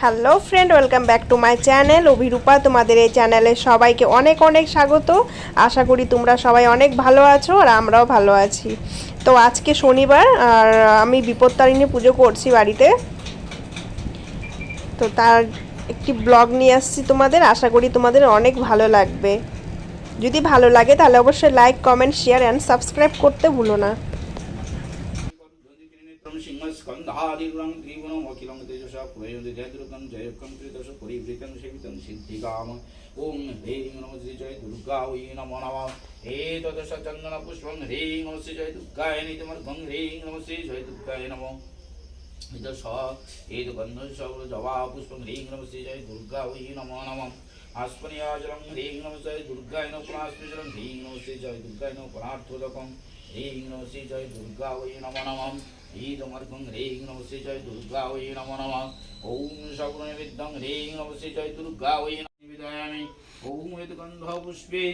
Hello friend welcome back to my channel Abhirupa, তোমাদের এই চ্যানেলে সবাইকে অনেক অনেক স্বাগত। আশা করি তোমরা সবাই অনেক ভালো আছো আর আমরাও ভালো আছি। তো আজকে শনিবার আর আমি বিপত্তারিণী পুজো করছি বাড়িতে। তো তার একটি ব্লগ নিয়ে আসছি তোমাদের। আশা করি তোমাদের অনেক ভালো লাগবে। যদি ভালো লাগে, তাহলে অবশ্যই like comment share and subscribe করতে ভুলো না। সিংহস্কন্ধাদিগুণং ত্রিগুণম অখিলং তেজসা সেবিতং সিদ্ধিকাম। জয় দুর্গা, ওই নমো হে তদশ পুষ্পং জয় গন্ধ সবল জবা পুষ্পং হ্রিং নম জয় দুর্গা, ওই নমো নম। ఆస్మనియాజలం హ్రీం నమ జయ దుర్గాయ నో పునాస్మిజలం హ్రీం నో శ్రీ జయ దుర్గాయ నో పునార్థోదకం హ్రీం నో శ్రీ జయ దుర్గా వై నమ నమం ఈదమర్గం హ్రీం నమ శ్రీ జయ దుర్గా వై నమ నమ ఓం శగుణ విద్యం హ్రీం నమ శ్రీ జయ దుర్గా వై నమ విదయామి ఓం యద్గంధ పుష్పే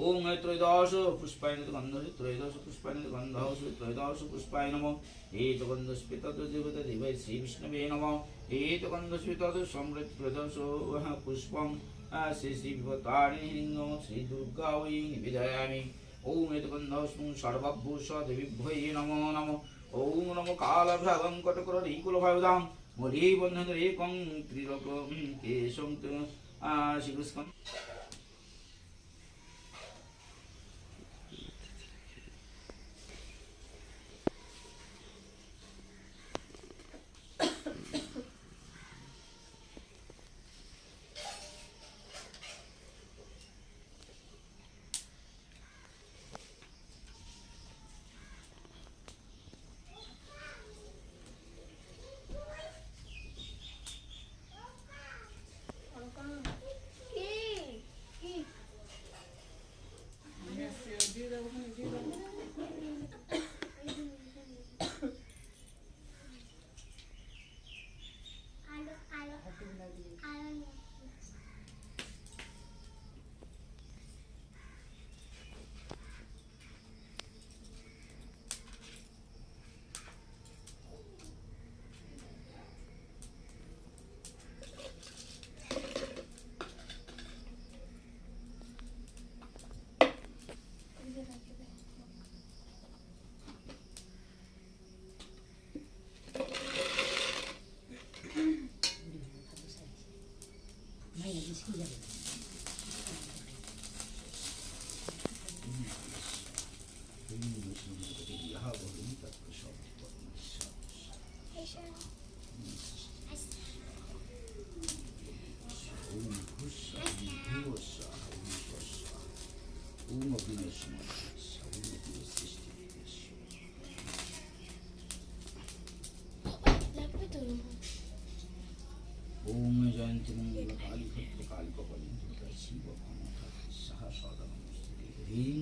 ॐ त्रयोदश पुष्पाय गन्ध त्रयोदश पुष्पाय गन्ध त्रयोदश पुष्पाय नमः एतगन्धस्पे तद्देवता देवै श्रीविष्णवे नमः एतगन्धस्पे तद् समृद्ध त्रयोदश पुष्पं श्री श्रीविभतारिणी नमः श्रीदुर्गा वै निवेदयामि ॐ एतगन्धस्मुं सर्वभूष देवीभ्यै नमो नमः ॐ नमो कालभ्रागं कटकररीकुलभयदां मरीबन्धनरेकं त्रिलोकं केशं श्रीकृष्णं বিভিন্ন সুন্দরকে ইহা বলেন তারপরে সব বর্ণের ওম ঘুষ ঘুষ ওম অভিনয় সময় ওম অভিনয় সৃষ্টি কালী কপালী শিব ক্ষমতা সাহা সদা নমস্তে হ্রিং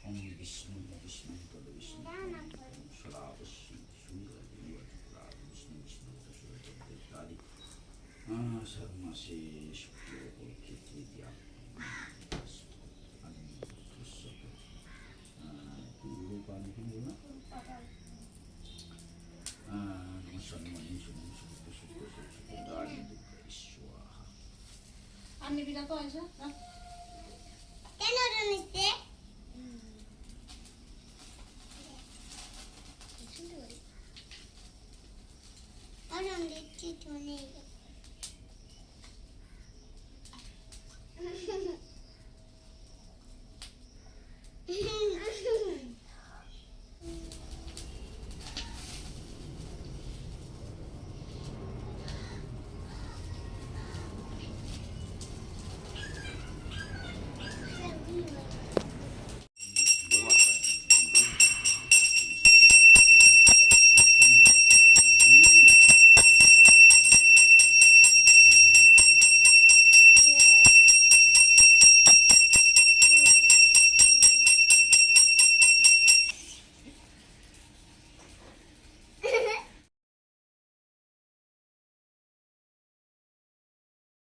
लक्ष्मी स्वाहायम् ॐ ह्रीं दुर्गे दुर्गे लक्ष्मी स्वाहा ॐ ॐ विष्णु विष्णु तद विष्णु सदावश्य सुन्दर विष्णु विष्णु तस्वरी शर्मसे शुक्लो तृतीया रूपानि किं बोला নমস্কার শুনুন সুস্থ সুস্থ সুস্থ দাঁড়ি স্বাহা আর নিবি না তো আয়সা রাখ। কেন জানিসতে to donate.